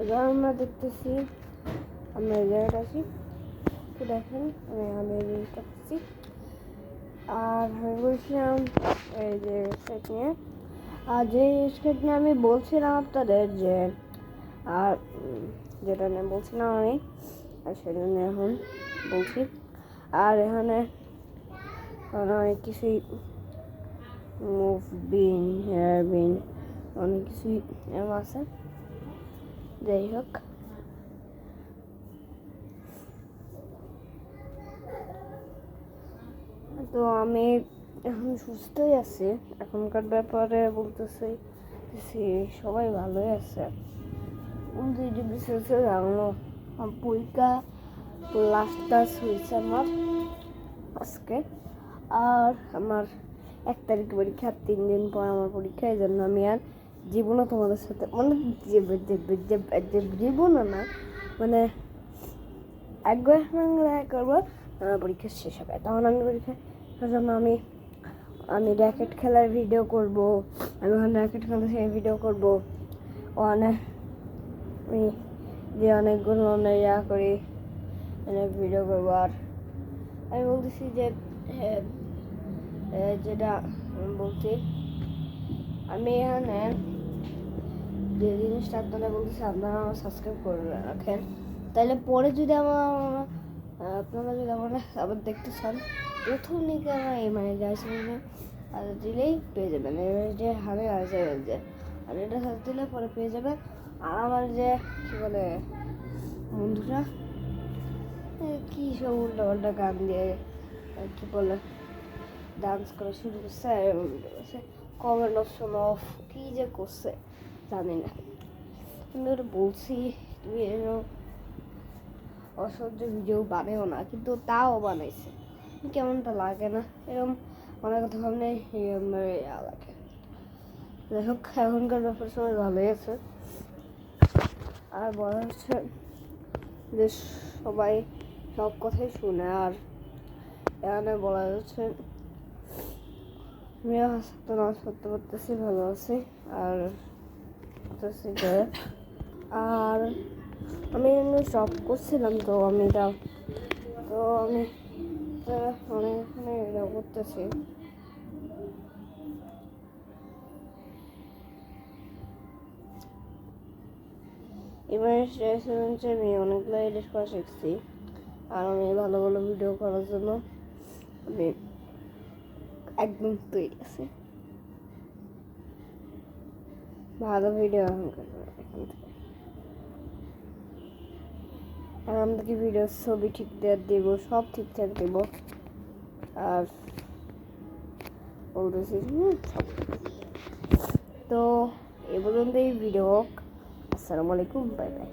এবার আমরা দেখতেছি, আমরা দেখেন, আমি আর আমি বলছিলাম, এই যে নিয়ে। আর নিয়ে আমি বলছিলাম আপনাদের যে, আর যেটা নিয়ে বলছিলাম আমি, আর সেটা নিয়ে এখন বলছি। আর এখানে কিছুই মুভ বিন হেয়ার বিন অনেক কিছুই এম আছে। যাই হোক। তো আমি এখন সুস্থই আছি। এখনকার ব্যাপারে বলতেছি সবাই ভালোই আছে। জানলো পরীক্ষা লাস্ট ক্লাস হয়েছে আমার আজকে। আর আমার এক তারিখ পরীক্ষা, তিন দিন পর আমার পরীক্ষা, এই জন্য আমি আর জীবনও তোমাদের সাথে মানে জীব- জীব- জীব- জীব- জীবনও না মানে একবার করব আমার পরীক্ষা শেষ হবে। তখন আমি পরীক্ষা জন্য আমি আমি র্যাকেট খেলার ভিডিও করব আমি ওখানে র্যাকেট খেলা সেই ভিডিও করব। ওখানে আমি যে অনেকগুলো অনেক ইয়া করি অনেক ভিডিও করব। আর আমি বলতেছি যে হ্যাঁ, যেটা বলছি আমি এখানে যে জিনিসটা আপনারা বলতেছি, আপনারা আমার সাবস্ক্রাইব করে রাখেন। তাহলে পরে যদি আমার আপনারা যদি আমার আবার দেখতে চান, প্রথম দিকে আমার এই মানে যাইছে আর দিলেই পেয়ে যাবেন। এবার যে হারে আছে যে, আর এটা সাথে দিলে পরে পেয়ে যাবেন। আর আমার যে, কী বলে, বন্ধুরা কি সব উল্টা পাল্টা গান দিয়ে কি বলে ডান্স করা শুরু করছে কমেন্ট অপশন অফ কি যে করছে। জানি না আমি ওটা বলছি, তুমি এরকম অসহ্য ভিডিও বানাও না, কিন্তু তাও বানাইছে। কেমনটা লাগে না? এরকম অনেক ধরনের ইয়ে লাগে। যাই হোক, এখনকার ব্যাপার সময় ভালোই আছে। আর বলা হচ্ছে যে সবাই সব কথাই শুনে, আর এখানে বলা যাচ্ছে আমিও হাসতে না সত্যি করতেছি ভালো আছি। আর করতেছি যে আর আমি এমনি সব করছিলাম তো আমি এটা তো আমি অনেক এখানে এটা করতেছি। এবার হচ্ছে আমি অনেকগুলো এডিট করা শিখছি। আর আমি ভালো ভালো ভিডিও করার জন্য আমি একদম তৈরি আছি। ভালো ভিডিও এখন আর থেকে ভিডিও ছবি ঠিক দেবো, সব ঠিকঠাক দেবো। আর বলতেছি সব। তো, এ পর্যন্ত এই ভিডিও হোক। আসসালামু আলাইকুম বাই বাই